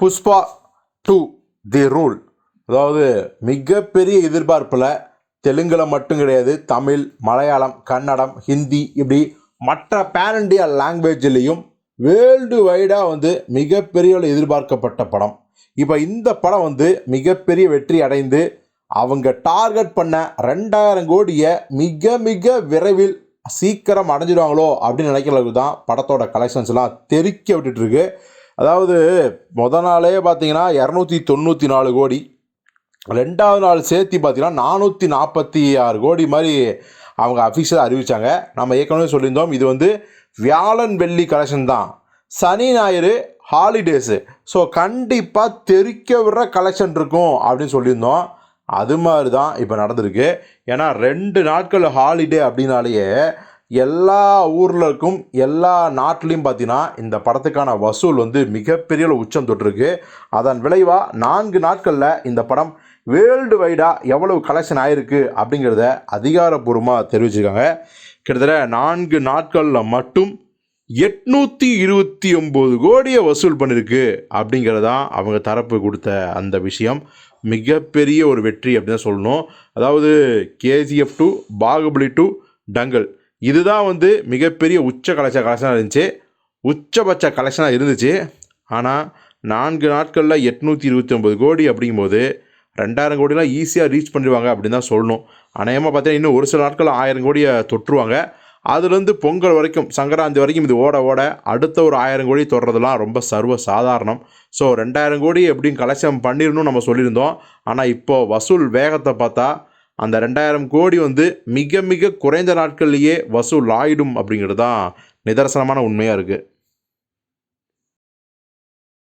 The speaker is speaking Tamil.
புஷ்பா டூ தி ரூல் அதாவது மிகப்பெரிய எதிர்பார்ப்பில் தெலுங்கில் மட்டும் கிடையாது தமிழ் மலையாளம் கன்னடம் ஹிந்தி இப்படி மற்ற பேன் இண்டியா லாங்குவேஜ்லேயும் வேர்ல்டு வைடாக வந்து மிகப்பெரிய எதிர்பார்க்கப்பட்ட படம். இப்போ இந்த படம் வந்து மிகப்பெரிய வெற்றி அடைந்து அவங்க டார்கெட் பண்ண ரெண்டாயிரம் கோடியை மிக மிக விரைவில் சீக்கிரம் அடைஞ்சிடுவாங்களோ அப்படின்னு நினைக்கிற அளவுக்கு தான் படத்தோட கலெக்ஷன்ஸ்லாம் தெறிக்க விட்டுட்டுருக்கு அதாவது முத நாளே பார்த்தீங்கன்னா இரநூத்தி தொண்ணூற்றி நாலு கோடி. ரெண்டாவது நாள் சேர்த்து பார்த்தீங்கன்னா நானூற்றி நாற்பத்தி ஆறு கோடி மாதிரி அவங்க அஃபிஷியலாக அறிவித்தாங்க நம்ம ஏற்கனவே சொல்லியிருந்தோம் இது வந்து வியாழன் வெள்ளி கலெக்ஷன் தான். சனி ஞாயிறு ஹாலிடேஸு ஸோ கண்டிப்பாக தெறிக்க விடுற கலெக்ஷன் இருக்கும் அப்படின்னு சொல்லியிருந்தோம். அது மாதிரி தான் இப்போ நடந்திருக்கு. ஏன்னா ரெண்டு நாட்கள் ஹாலிடே அப்படின்னாலேயே எல்லா ஊரில் இருக்கும் எல்லா நாட்டிலையும் பார்த்தீங்கன்னா இந்த படத்துக்கான வசூல் வந்து மிகப்பெரிய உச்சம் தொட்டிருக்கு. அதன் விளைவாக நான்கு நாட்களில் இந்த படம் வேர்ல்டு வைடாக எவ்வளவு கலெக்ஷன் ஆயிருக்கு அப்படிங்கிறத அதிகாரப்பூர்வமாக தெரிவிச்சிருக்காங்க. கிட்டத்தட்ட நான்கு நாட்களில் மட்டும் எட்நூற்றி இருபத்தி ஒம்பது கோடியை வசூல் பண்ணியிருக்கு அப்படிங்கிறதான் அவங்க தரப்பு கொடுத்த அந்த விஷயம். மிகப்பெரிய ஒரு வெற்றி அப்படின்னு தான் சொல்லணும். அதாவது KGF two Baahubali two Dangal இதுதான் வந்து மிகப்பெரிய உச்ச கலெக்ஷ கலெக்ஷனாக இருந்துச்சு. உச்சபட்ச கலெக்ஷனாக இருந்துச்சு. ஆனால் நான்கு நாட்களில் எட்நூற்றி இருபத்தி ஒம்பது கோடி அப்படிங்கும்போது ரெண்டாயிரம் கோடிலாம் ஈஸியாக ரீச் பண்ணிடுவாங்க அப்படின்னு தான் சொல்லணும். அநேகமாக பார்த்தீங்கன்னா இன்னும் ஒரு சில நாட்கள் ஆயிரம் கோடியை தொற்றுவாங்க. அதுலேருந்து பொங்கல் வரைக்கும் சங்கராந்தி வரைக்கும் இது ஓட ஓட அடுத்த ஒரு ஆயிரம் கோடி தொடுறதுலாம் ரொம்ப சர்வ சாதாரணம் ஸோ ரெண்டாயிரம் கோடி எப்படின்னு கலெக்ஷன் பண்ணிடணும்னு நம்ம சொல்லியிருந்தோம். ஆனால் இப்போது வசூல் வேகத்தை பார்த்தா அந்த ரெண்டாயிரம் கோடி வந்து மிக மிக குறைந்த நாட்கள்லேயே வசூல் ஆயிடும் அப்படிங்கிறது தான் நிதர்சனமான உண்மையாக இருக்குது